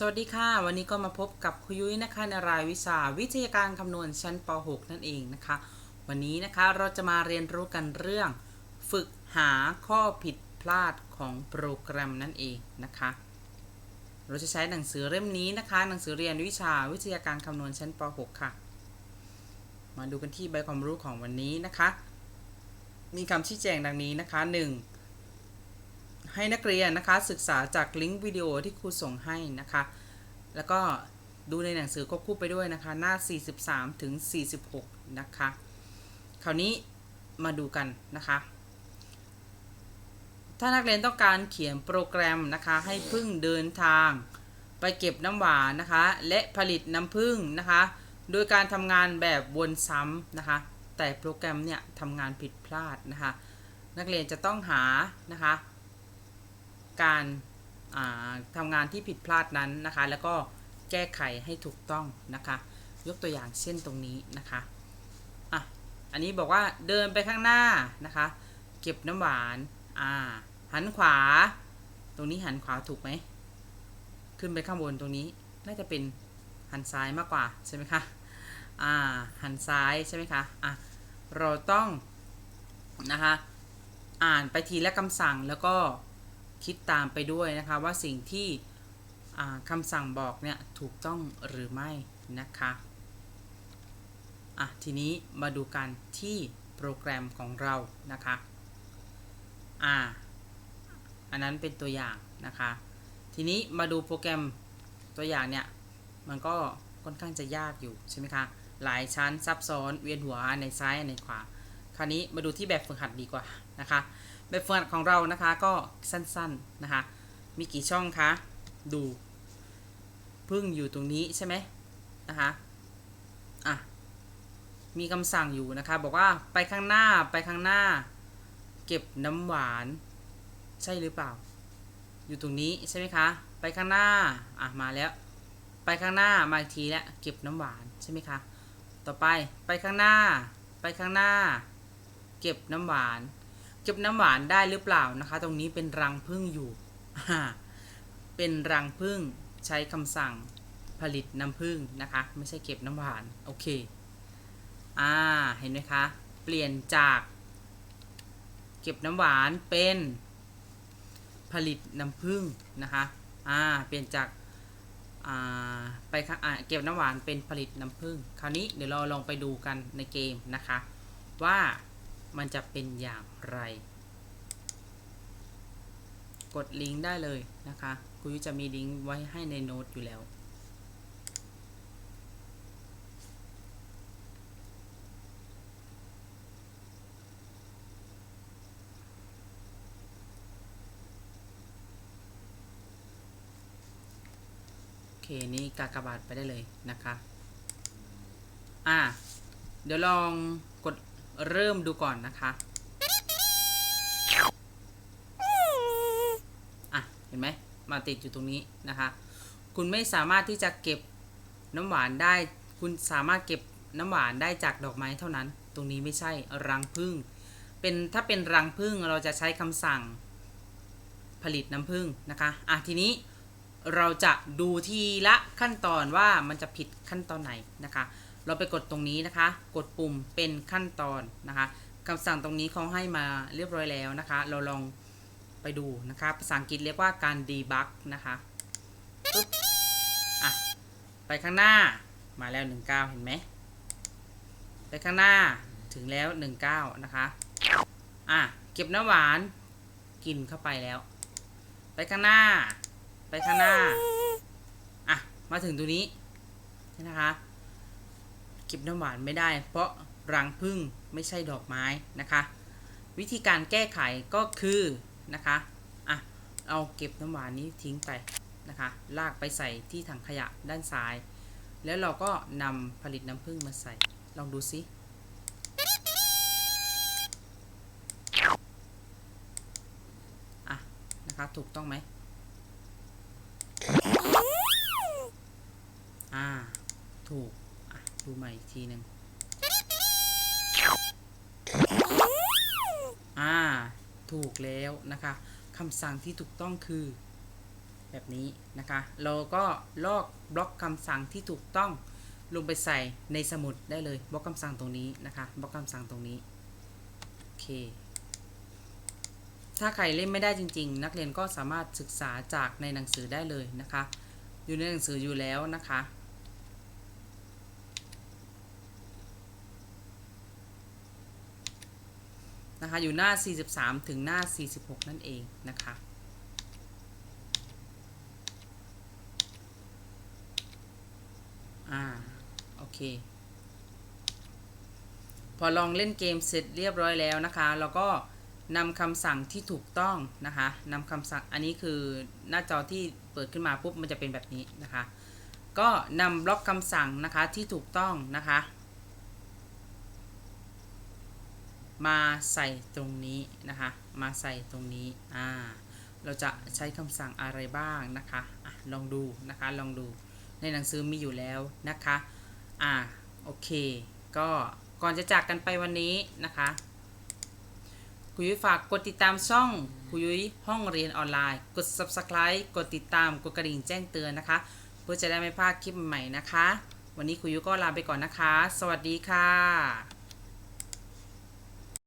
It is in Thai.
สวัสดีค่ะ วันนี้ก็มาพบกับคุยุ้ยนะคะในรายวิชาวิทยาการคำนวณชั้นป .6 นั่นเองนะคะ วันนี้นะคะเราจะมาเรียนรู้กันเรื่อง ฝึกหาข้อผิดพลาดของโปรแกรมนั่นเองนะคะ เราจะใช้หนังสือเล่มนี้นะคะ หนังสือเรียนวิชาวิทยาการคำนวณชั้นป .6 ค่ะ มาดูกันที่ใบความรู้ของวันนี้นะคะ มีคำชี้แจงดังนี้นะคะ 1. ให้นักเรียนนะคะ ศึกษาจากลิงก์วิดีโอที่ครูส่งให้นะคะ แล้วก็ดูในหนังสือควบคู่ไปด้วยนะคะ หน้า 43 ถึง 46 นะคะ คราวนี้มาดูกันนะคะ ถ้านักเรียนต้องการเขียนโปรแกรมนะคะ ให้พึ่งเดินทางไปเก็บน้ำหวานนะคะ และผลิตน้ำผึ้งนะคะ โดยการทำงานแบบวนซ้ำนะคะ แต่โปรแกรมเนี่ยทำงานผิดพลาดนะคะ นักเรียนจะต้องหานะคะ การทำงานที่ผิดพลาดนั้นนะคะ แล้วก็แก้ไขให้ถูกต้องนะคะ ยกตัวอย่างเช่นตรงนี้นะคะอะอันนี้บอกว่าเดินไปข้างหน้านะคะ เก็บน้ำหวานอ่าหันขวา ตรงนี้หันขวาถูกไหมขึ้นไปข้างบนตรงนี้น่าจะเป็นหันซ้ายมากกว่าใช่ไหมคะอ่าหันซ้ายใช่ไหมคะอะเราต้องนะคะอ่านไปทีละคำสั่งแล้วก็ คิดตามไปด้วยนะคะว่าสิ่งที่คำสั่งบอกเนี่ยถูกต้องหรือไม่นะคะอะทีนี้มาดูกันที่โปรแกรมของเรานะคะอ่าอันนั้นเป็นตัวอย่างนะคะ ทีนี้มาดูโปรแกรมตัวอย่างเนี่ยมันก็ค่อนข้างจะยากอยู่ใช่ไหมคะหลายชั้นซับซ้อนเวียนหัวในซ้ายในขวา คราวนี้มาดูที่แบบฝึกหัดดีกว่านะคะ แบบฝึกหัดของเรานะคะก็สั้นๆนะคะ มีกี่ช่องคะดูพึ่งอยู่ตรงนี้ใช่ไหมนะคะอะมีคำสั่งอยู่นะคะ บอกว่าไปข้างหน้าไปข้างหน้า เก็บน้ำหวาน ใช่หรือเปล่า อยู่ตรงนี้ใช่ไหมคะ ไปข้างหน้าอะมาแล้ว ไปข้างหน้ามาอีกทีแล้วเก็บน้ำหวานใช่ไหมคะ ต่อไปไปข้างหน้า ไปข้างหน้า เก็บน้ำหวาน เก็บน้ำหวานได้หรือเปล่านะคะ ตรงนี้เป็นรังพึ่งอยู่เป็นรังพึ่งใช้คำสั่งผลิตน้ำพึ่งนะคะ ไม่ใช่เก็บน้ำหวานโอเคอ่าเห็นไหมคะ เปลี่ยนจาก เก็บน้ำหวานเป็นผลิตน้ำผึ้งนะคะอ่าเปลี่ยนจากไปเก็บน้ำหวานเป็นผลิตน้ำผึ้งคราวนี้เดี๋ยวเราลองไปดูกันในเกมนะคะ ว่า มันจะเป็นอย่างไร กดลิงก์ได้เลยนะคะคุยจะมีลิงก์ไว้ให้ในโน้ตอยู่แล้ว โอเค นี่กากบาทไปได้เลยนะคะ อ่า เดี๋ยวลอง เริ่มดูก่อนนะคะอะเห็นไหมมาติดอยู่ตรงนี้นะคะ คุณไม่สามารถที่จะเก็บน้ำหวานได้ คุณสามารถเก็บน้ำหวานได้จากดอกไม้เท่านั้น ตรงนี้ไม่ใช่รังผึ้งเป็นถ้าเป็นรังผึ้งเราจะใช้คำสั่งผลิตน้ำผึ้งนะคะอะทีนี้เราจะดูทีละขั้นตอนว่ามันจะผิดขั้นตอนไหนนะคะ เราไปกดตรงนี้นะคะ กดปุ่มเป็นขั้นตอนนะคะคำสั่งตรงนี้เขาให้มาเรียบร้อยแล้วนะคะ เราลองไปดูนะคะภาษาอังกฤษเรียกว่าการ debug นะคะปุ๊บอะไปข้างหน้ามาแล้ว 19 เห็นไหมไปข้างหน้าถึงแล้ว 19 นะคะ อะ เก็บน้ำหวานกินเข้าไปแล้ว ไปข้างหน้า ไปข้างหน้า อะ มาถึงตรงนี้นะคะ เก็บน้ำหวานไม่ได้ เพราะรังพึ่งไม่ใช่ดอกไม้นะคะ วิธีการแก้ไขก็คือนะคะอะเอาเก็บน้ำหวานนี้ทิ้งไปนะคะ ลากไปใส่ที่ถังขยะด้านซ้าย แล้วเราก็นำผลิตน้ำผึ้งมาใส่ ลองดูซิอะนะคะถูกต้องไหมอ่าถูกดูใหม่อีก ทีหนึ่งอ่า ถูกแล้วนะคะคำสั่งที่ถูกต้องคือ แบบนี้นะคะ เราก็ลอกบล็อกคำสั่งที่ถูกต้องลงไปใส่ในสมุดได้เลยบล็อกคำสั่งตรงนี้นะคะบล็อกคำสั่งตรงนี้โอเค ถ้าใครเล่นไม่ได้จริง ๆ นักเรียนก็สามารถศึกษาจากในหนังสือได้เลยนะคะ อยู่ในหนังสืออยู่แล้วนะคะ นะคะอยู่หน้า 43 ถึงหน้า 46 นั่นเองนะคะอ่าโอเค พอลองเล่นเกมเสร็จเรียบร้อยแล้วนะคะเราก็นำคำสั่งที่ถูกต้องนะคะนำคำสั่งอันนี้คือหน้าจอที่เปิดขึ้นมาปุ๊บมันจะเป็นแบบนี้นะคะ ก็นำบล็อกคำสั่งนะคะที่ถูกต้องนะคะ มาใส่ตรงนี้นะคะ มาใส่ตรงนี้อ่าเราจะใช้คำสั่งอะไรบ้างนะคะอะลองดูนะคะ ลองดู ในหนังสือมีอยู่แล้วนะคะ อ่า โอเค ก็ก่อนจะจากกันไปวันนี้นะคะ คุยุ้ยฝากกดติดตามช่องคุยุ้ยห้องเรียนออนไลน์ กด subscribe กดติดตาม กดกระดิ่งแจ้งเตือนนะคะ เพื่อจะได้ไม่พลาดคลิปใหม่นะคะ วันนี้คุยยุ้ยก็ลาไปก่อนนะคะ สวัสดีค่ะ